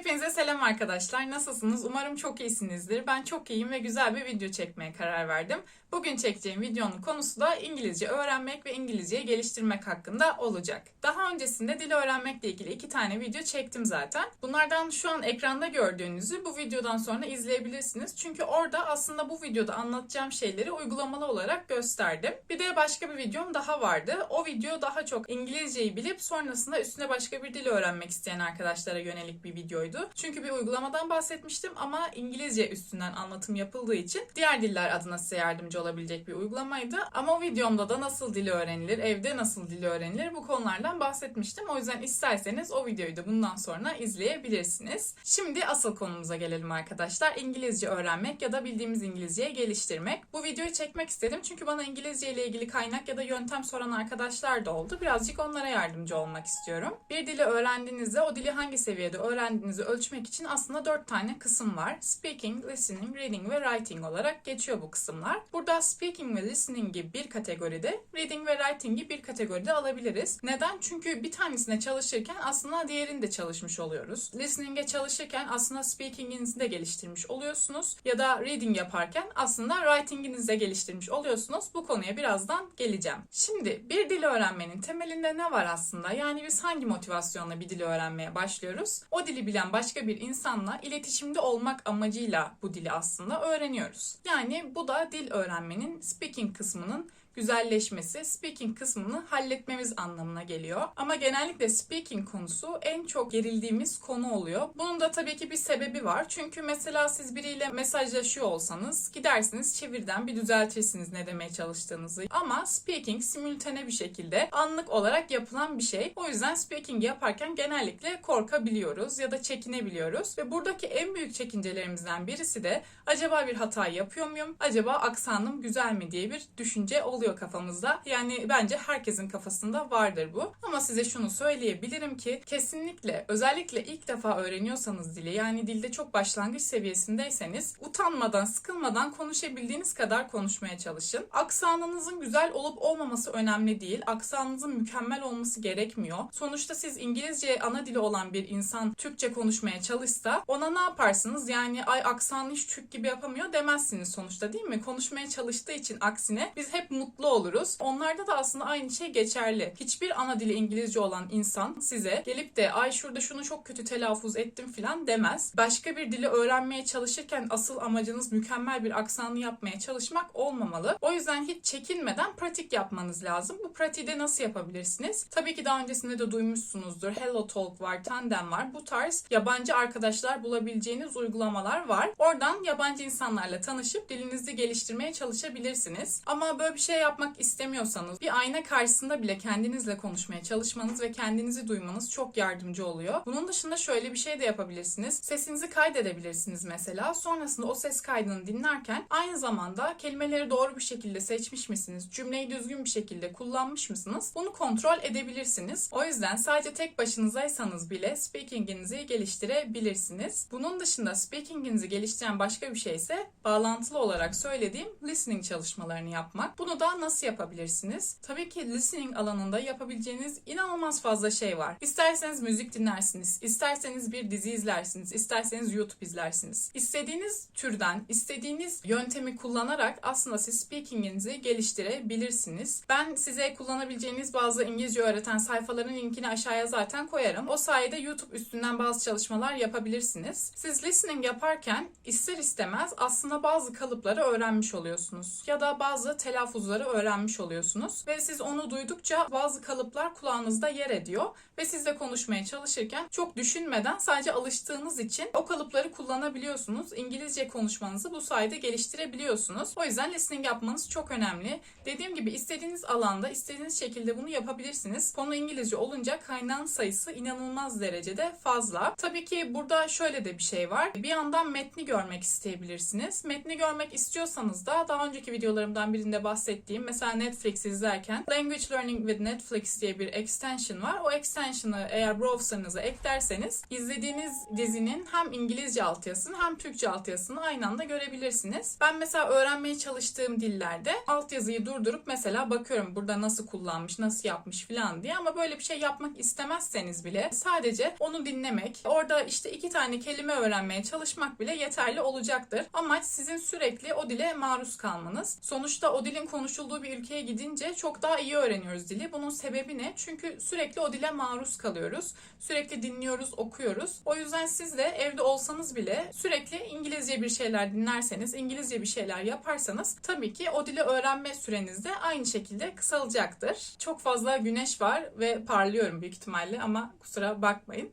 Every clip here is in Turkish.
Hepinize selam arkadaşlar. Nasılsınız? Umarım çok iyisinizdir. Ben çok iyiyim ve güzel bir video çekmeye karar verdim. Bugün çekeceğim videonun konusu da İngilizce öğrenmek ve İngilizceyi geliştirmek hakkında olacak. Daha öncesinde dil öğrenmekle ilgili iki tane video çektim zaten. Bunlardan şu an ekranda gördüğünüzü bu videodan sonra izleyebilirsiniz. Çünkü orada aslında bu videoda anlatacağım şeyleri uygulamalı olarak gösterdim. Bir de başka bir videom daha vardı. O video daha çok İngilizceyi bilip sonrasında üstüne başka bir dil öğrenmek isteyen arkadaşlara yönelik bir videoydu. Çünkü bir uygulamadan bahsetmiştim ama İngilizce üstünden anlatım yapıldığı için diğer diller adına size yardımcı olabilecek bir uygulamaydı. Ama o videomda da nasıl dili öğrenilir, evde nasıl dili öğrenilir bu konulardan bahsetmiştim. O yüzden isterseniz o videoyu da bundan sonra izleyebilirsiniz. Şimdi asıl konumuza gelelim arkadaşlar. İngilizce öğrenmek ya da bildiğimiz İngilizceyi geliştirmek. Bu videoyu çekmek istedim çünkü bana İngilizce ile ilgili kaynak ya da yöntem soran arkadaşlar da oldu. Birazcık onlara yardımcı olmak istiyorum. Bir dili öğrendiğinizde o dili hangi seviyede öğrendiğinizi ölçmek için aslında dört tane kısım var. Speaking, listening, reading ve writing olarak geçiyor bu kısımlar. Burada speaking ve listening'i bir kategoride, reading ve writing'i bir kategoride alabiliriz. Neden? Çünkü bir tanesine çalışırken aslında diğerini çalışmış oluyoruz. Listening'e çalışırken aslında speaking'inizi de geliştirmiş oluyorsunuz. Ya da reading yaparken aslında writing'inizi de geliştirmiş oluyorsunuz. Bu konuya birazdan geleceğim. Şimdi bir dil öğrenmenin temelinde ne var aslında? Yani biz hangi motivasyonla bir dili öğrenmeye başlıyoruz? O dili bilen başka bir insanla iletişimde olmak amacıyla bu dili aslında öğreniyoruz. Yani bu da dil öğrenmenin speaking kısmının güzelleşmesi, speaking kısmını halletmemiz anlamına geliyor. Ama genellikle speaking konusu en çok gerildiğimiz konu oluyor. Bunun da tabii ki bir sebebi var. Çünkü mesela siz biriyle mesajlaşıyor olsanız gidersiniz çevirden bir düzeltirsiniz ne demeye çalıştığınızı. Ama speaking simültane bir şekilde anlık olarak yapılan bir şey. O yüzden speaking yaparken genellikle korkabiliyoruz ya da çekinebiliyoruz. Ve buradaki en büyük çekincelerimizden birisi de acaba bir hata yapıyor muyum? Acaba aksanım güzel mi diye bir düşünce oluyor kafamızda. Yani bence herkesin kafasında vardır bu. Ama size şunu söyleyebilirim ki kesinlikle özellikle ilk defa öğreniyorsanız dili yani dilde çok başlangıç seviyesindeyseniz utanmadan, sıkılmadan konuşabildiğiniz kadar konuşmaya çalışın. Aksanınızın güzel olup olmaması önemli değil. Aksanınızın mükemmel olması gerekmiyor. Sonuçta siz İngilizce ana dili olan bir insan Türkçe konuşmaya çalışsa ona ne yaparsınız? Yani ay aksanı hiç Türk gibi yapamıyor demezsiniz sonuçta değil mi? Konuşmaya çalıştığı için aksine biz hep mutlu oluruz. Onlarda da aslında aynı şey geçerli. Hiçbir ana dili İngilizce olan insan size gelip de ay şurada şunu çok kötü telaffuz ettim filan demez. Başka bir dili öğrenmeye çalışırken asıl amacınız mükemmel bir aksanı yapmaya çalışmak olmamalı. O yüzden hiç çekinmeden pratik yapmanız lazım. Bu pratiği de nasıl yapabilirsiniz? Tabii ki daha öncesinde de duymuşsunuzdur. Hello Talk var, Tandem var. Bu tarz yabancı arkadaşlar bulabileceğiniz uygulamalar var. Oradan yabancı insanlarla tanışıp dilinizi geliştirmeye çalışabilirsiniz. Ama böyle bir şey yapmak istemiyorsanız bir ayna karşısında bile kendinizle konuşmaya çalışmanız ve kendinizi duymanız çok yardımcı oluyor. Bunun dışında şöyle bir şey de yapabilirsiniz. Sesinizi kaydedebilirsiniz mesela. Sonrasında o ses kaydını dinlerken aynı zamanda kelimeleri doğru bir şekilde seçmiş misiniz? Cümleyi düzgün bir şekilde kullanmış mısınız? Bunu kontrol edebilirsiniz. O yüzden sadece tek başınızaysanız bile speakinginizi geliştirebilirsiniz. Bunun dışında speakinginizi geliştiren başka bir şey ise bağlantılı olarak söylediğim listening çalışmalarını yapmak. Bunu da nasıl yapabilirsiniz? Tabii ki listening alanında yapabileceğiniz inanılmaz fazla şey var. İsterseniz müzik dinlersiniz, isterseniz bir dizi izlersiniz, isterseniz YouTube izlersiniz. İstediğiniz türden, istediğiniz yöntemi kullanarak aslında siz speakinginizi geliştirebilirsiniz. Ben size kullanabileceğiniz bazı İngilizce öğreten sayfaların linkini aşağıya zaten koyarım. O sayede YouTube üstünden bazı çalışmalar yapabilirsiniz. Siz listening yaparken ister istemez aslında bazı kalıpları öğrenmiş oluyorsunuz. Ya da bazı telaffuzları öğrenmiş oluyorsunuz. Ve siz onu duydukça bazı kalıplar kulağınızda yer ediyor. Ve sizle konuşmaya çalışırken çok düşünmeden sadece alıştığınız için o kalıpları kullanabiliyorsunuz. İngilizce konuşmanızı bu sayede geliştirebiliyorsunuz. O yüzden listening yapmanız çok önemli. Dediğim gibi istediğiniz alanda istediğiniz şekilde bunu yapabilirsiniz. Konu İngilizce olunca kaynağın sayısı inanılmaz derecede fazla. Tabii ki burada şöyle de bir şey var. Bir yandan metni görmek isteyebilirsiniz. Metni görmek istiyorsanız da daha önceki videolarımdan birinde bahsettiğim ettiğim mesela Netflix izlerken Language Learning with Netflix diye bir extension var. O extension'ı eğer browser'ınıza eklerseniz izlediğiniz dizinin hem İngilizce altyazısını hem Türkçe altyazısını aynı anda görebilirsiniz. Ben mesela öğrenmeye çalıştığım dillerde altyazıyı durdurup mesela bakıyorum burada nasıl kullanmış, nasıl yapmış falan diye ama böyle bir şey yapmak istemezseniz bile sadece onu dinlemek, orada işte iki tane kelime öğrenmeye çalışmak bile yeterli olacaktır. Amaç sizin sürekli o dile maruz kalmanız. Sonuçta o dilin konuşulduğu bir ülkeye gidince çok daha iyi öğreniyoruz dili. Bunun sebebi ne? Çünkü sürekli o dile maruz kalıyoruz. Sürekli dinliyoruz, okuyoruz. O yüzden siz de evde olsanız bile sürekli İngilizce bir şeyler dinlerseniz, İngilizce bir şeyler yaparsanız tabii ki o dili öğrenme süreniz de aynı şekilde kısalacaktır. Çok fazla güneş var ve parlıyorum büyük ihtimalle ama kusura bakmayın.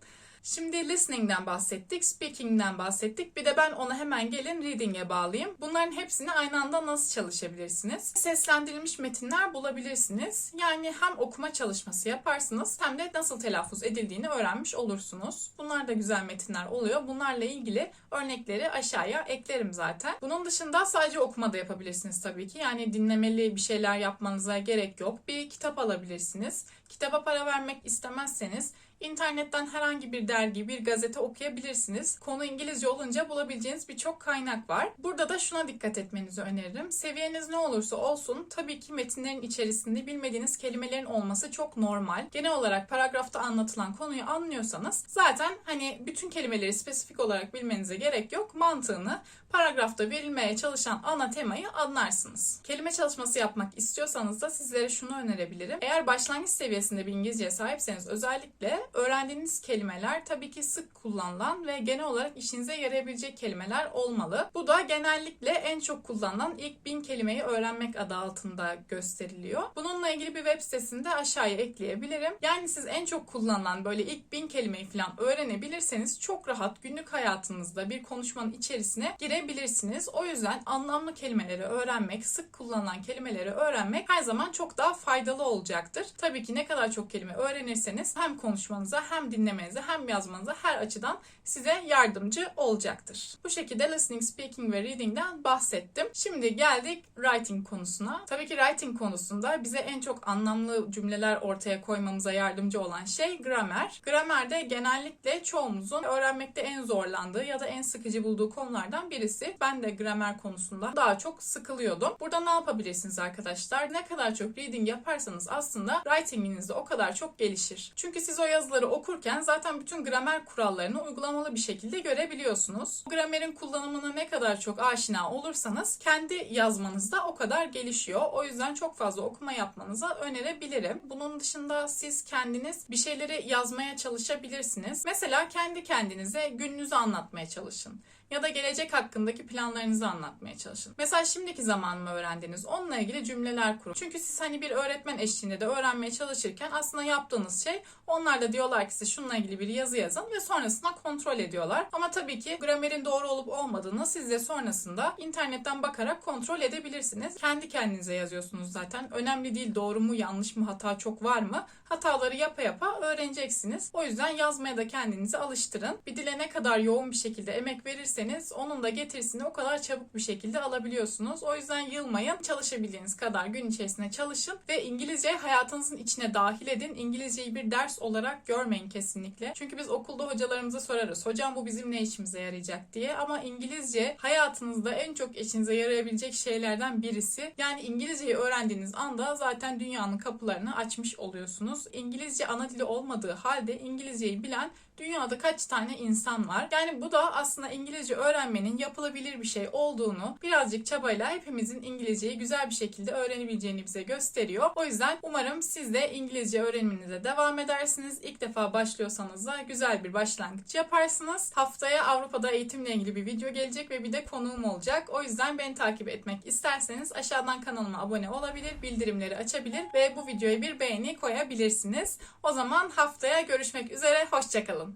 Şimdi listening'den bahsettik, speaking'den bahsettik. Bir de ben ona hemen gelin reading'e bağlayayım. Bunların hepsini aynı anda nasıl çalışabilirsiniz? Seslendirilmiş metinler bulabilirsiniz. Yani hem okuma çalışması yaparsınız hem de nasıl telaffuz edildiğini öğrenmiş olursunuz. Bunlar da güzel metinler oluyor. Bunlarla ilgili örnekleri aşağıya eklerim zaten. Bunun dışında sadece okuma da yapabilirsiniz tabii ki. Yani dinlemeli bir şeyler yapmanıza gerek yok. Bir kitap alabilirsiniz. Kitaba para vermek istemezseniz İnternetten herhangi bir dergi, bir gazete okuyabilirsiniz. Konu İngilizce olunca bulabileceğiniz birçok kaynak var. Burada da şuna dikkat etmenizi öneririm. Seviyeniz ne olursa olsun tabii ki metinlerin içerisinde bilmediğiniz kelimelerin olması çok normal. Genel olarak paragrafta anlatılan konuyu anlıyorsanız zaten hani bütün kelimeleri spesifik olarak bilmenize gerek yok. Mantığını paragrafta verilmeye çalışan ana temayı anlarsınız. Kelime çalışması yapmak istiyorsanız da sizlere şunu önerebilirim. Eğer başlangıç seviyesinde bir İngilizceye sahipseniz özellikle öğrendiğiniz kelimeler tabii ki sık kullanılan ve genel olarak işinize yarayabilecek kelimeler olmalı. Bu da genellikle en çok kullanılan ilk bin kelimeyi öğrenmek adı altında gösteriliyor. Bununla ilgili bir web sitesinde aşağıya ekleyebilirim. Yani siz en çok kullanılan böyle ilk bin kelimeyi falan öğrenebilirseniz çok rahat günlük hayatınızda bir konuşmanın içerisine girebilirsiniz. O yüzden anlamlı kelimeleri öğrenmek, sık kullanılan kelimeleri öğrenmek her zaman çok daha faydalı olacaktır. Tabii ki ne kadar çok kelime öğrenirseniz hem konuşmanıza hem dinlemenize hem yazmanıza her açıdan size yardımcı olacaktır. Bu şekilde listening, speaking ve reading'den bahsettim. Şimdi geldik writing konusuna. Tabii ki writing konusunda bize en çok anlamlı cümleler ortaya koymamıza yardımcı olan şey gramer. Gramer de genellikle çoğumuzun öğrenmekte en zorlandığı ya da en sıkıcı bulduğu konulardan birisi. Ben de gramer konusunda daha çok sıkılıyordum. Burada ne yapabilirsiniz arkadaşlar? Ne kadar çok reading yaparsanız aslında writing'iniz de o kadar çok gelişir. Çünkü siz o yazıları okurken zaten bütün gramer kurallarını uygulamalı bir şekilde görebiliyorsunuz. Gramerin kullanımına ne kadar çok aşina olursanız kendi yazmanız da o kadar gelişiyor. O yüzden çok fazla okuma yapmanızı önerebilirim. Bunun dışında siz kendiniz bir şeyleri yazmaya çalışabilirsiniz. Mesela kendi kendinize gününüzü anlatmaya çalışın ya da gelecek hakkındaki planlarınızı anlatmaya çalışın. Mesela şimdiki zaman mı öğrendiniz? Onunla ilgili cümleler kurun. Çünkü siz hani bir öğretmen eşliğinde de öğrenmeye çalışırken aslında yaptığınız şey onlar da diyorlar ki size şununla ilgili bir yazı yazın ve sonrasında kontrol ediyorlar. Ama tabii ki gramerin doğru olup olmadığını siz de sonrasında internetten bakarak kontrol edebilirsiniz. Kendi kendinize yazıyorsunuz zaten. Önemli değil doğru mu yanlış mı hata çok var mı? Hataları yapa yapa öğreneceksiniz. O yüzden yazmaya da kendinizi alıştırın. Bir dile ne kadar yoğun bir şekilde emek verirseniz onun da getirisini o kadar çabuk bir şekilde alabiliyorsunuz. O yüzden yılmayın. Çalışabildiğiniz kadar gün içerisinde çalışın ve İngilizce hayatınızın içine dahil edin. İngilizceyi bir ders olarak görmeyin kesinlikle. Çünkü biz okulda hocalarımıza sorarız. Hocam bu bizim ne işimize yarayacak diye. Ama İngilizce hayatınızda en çok işinize yarayabilecek şeylerden birisi. Yani İngilizceyi öğrendiğiniz anda zaten dünyanın kapılarını açmış oluyorsunuz. İngilizce ana dili olmadığı halde İngilizceyi bilen dünyada kaç tane insan var? Yani bu da aslında İngilizce öğrenmenin yapılabilir bir şey olduğunu birazcık çabayla hepimizin İngilizceyi güzel bir şekilde öğrenebileceğini bize gösteriyor. O yüzden umarım siz de İngilizce öğreniminize devam edersiniz. İlk defa başlıyorsanız da güzel bir başlangıç yaparsınız. Haftaya Avrupa'da eğitimle ilgili bir video gelecek ve bir de konuğum olacak. O yüzden beni takip etmek isterseniz aşağıdan kanalıma abone olabilir, bildirimleri açabilir ve bu videoya bir beğeni koyabilirsiniz. O zaman haftaya görüşmek üzere, hoşçakalın.